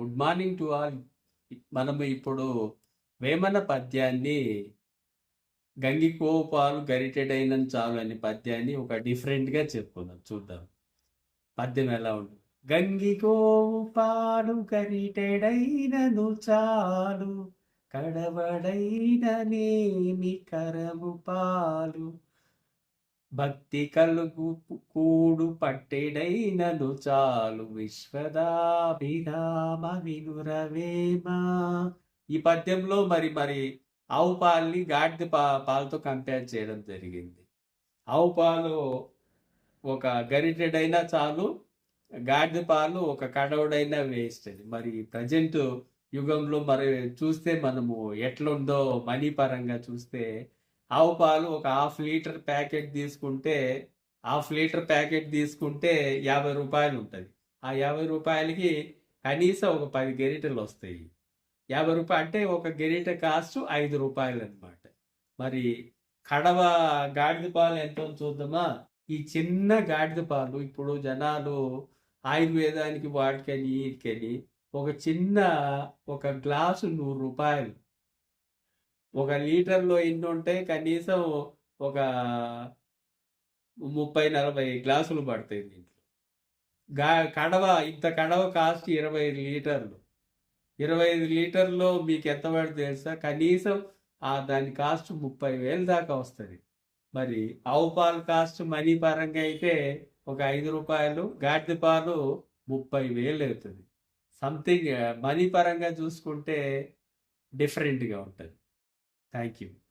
Good morning to all మనం ఇప్పుడు వేమన పద్యాన్ని గంగికోపాలు గరిటెడైన చాలు అనే పద్యాన్ని ఒక డిఫరెంట్గా చెప్పుకుందాం చూద్దాం. పద్యం ఎలా ఉంటుంది? గంగికోపాలు గరిటెడైనను చాలు కడవడైన నేమి కరము పాలు భక్తి కలుగు కూడు పట్టెడైనను చాలు విశ్వదాభిరామ వినురవేమా. ఈ పద్యంలో మరి మరి ఆవు పాల్ని గాడిద పా పాలతో కంపేర్ చేయడం జరిగింది. ఆవు పాలు ఒక గరిటెడైనా చాలు గాడిద పాలు ఒక కడవడైనా వేస్ట్ అది. మరి ప్రజెంట్ యుగంలో మరి చూస్తే మనము ఎట్లుందో మనీ పరంగా చూస్తే ఆవు పాలు ఒక హాఫ్ లీటర్ ప్యాకెట్ తీసుకుంటే హాఫ్ లీటర్ ప్యాకెట్ తీసుకుంటే యాభై రూపాయలు ఉంటుంది. ఆ యాభై రూపాయలకి కనీసం ఒక పది గరిటెలు వస్తాయి. యాభై రూపాయలు అంటే ఒక గెరిట కాస్ట్ ఐదు రూపాయలు అనమాట మరి కడవ గాడిద పాలు ఎంత చూద్దామా? ఈ చిన్న గాడిద పాలు ఇప్పుడు జనాలు ఆయుర్వేదానికి వాటికని వీటికని ఒక చిన్న ఒక గ్లాసు నూరు రూపాయలు. ఒక లీటర్లో ఎన్ని ఉంటాయి కనీసం ఒక ముప్పై నలభై గ్లాసులు పడతాయి దీంట్లో. గా కడవ ఇంత కడవ కాస్ట్ ఇరవై ఐదు లీటర్లు. ఇరవై ఐదు లీటర్లో మీకు ఎంత పడితే తెలుసా? కనీసం ఆ దాని కాస్ట్ ముప్పై వేలు దాకా వస్తుంది. మరి ఆవు పాలు కాస్ట్ మనీ పరంగా అయితే ఒక ఐదు రూపాయలు గాడిద పాలు ముప్పై వేలు అవుతుంది. సంథింగ్ మనీ పరంగా చూసుకుంటే డిఫరెంట్గా ఉంటుంది. Thank you.